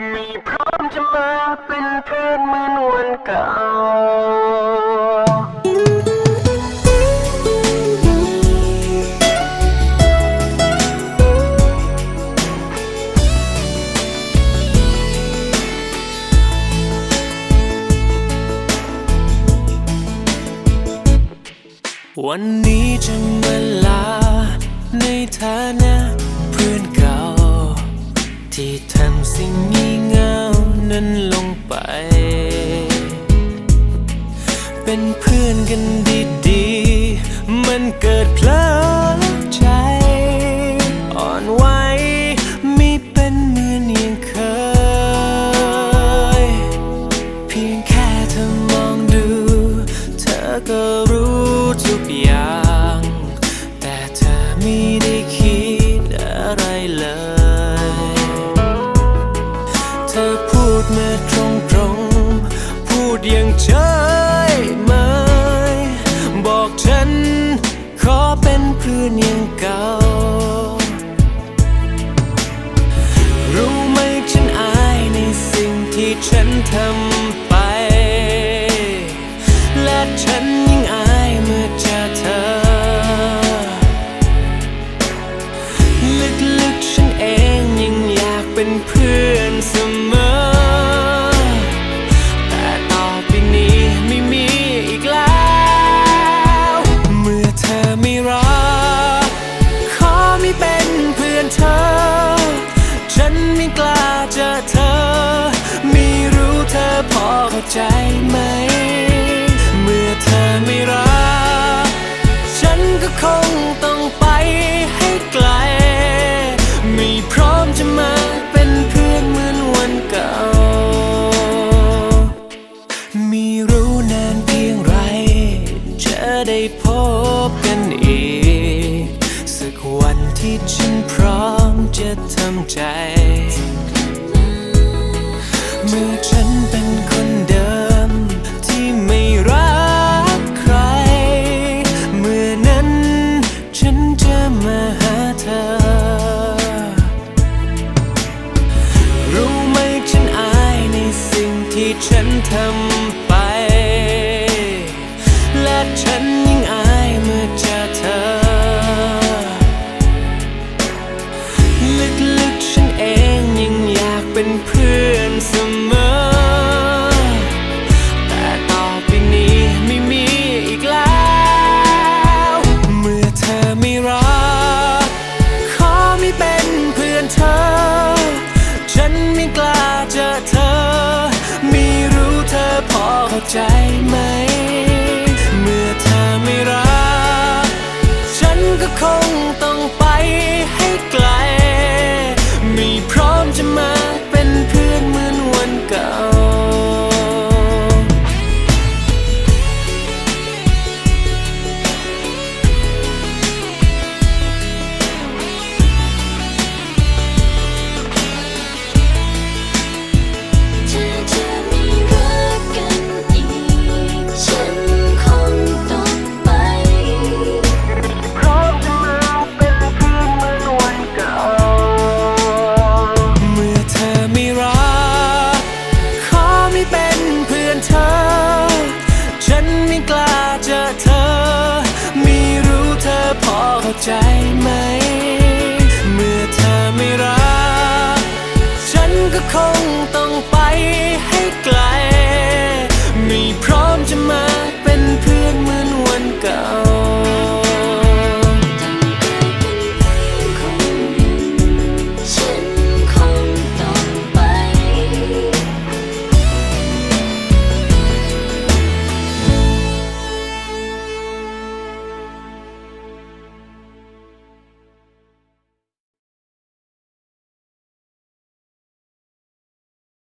มีพร้อมจะมาเป็นเพื่อนเหมือนวันเก่า วันนี้จะมาลาในฐานะ เป็นเพื่อนกันดีๆ มันเกิดเพลิดใจ อ่อนไหวไม่เป็นเหมือนอย่างเคย เพียงแค่เธอมองดู เธอก็รู้ทุกอย่าง แต่เธอไม่ได้คิดอะไรเลย เธอพูดเมา ฉัน ขอเป็นเพื่อนอย่างเก่า รู้ไหมฉันอายในสิ่งที่ฉันทำไป และฉันยิ่งอายเมื่อเจอเธอ ลึกๆฉันเองยังอยากเป็นเพื่อน คงต้องไปให้ไกล ไม่พร้อมจะมาเป็นเพื่อนเหมือนวันเก่าม่รู้นานเพียงไร จะได้พบกันอีก สักวันที่ฉันพร้อมจะทำใจ เมื่อฉันเป็นคนเดิม ที่ฉันทำ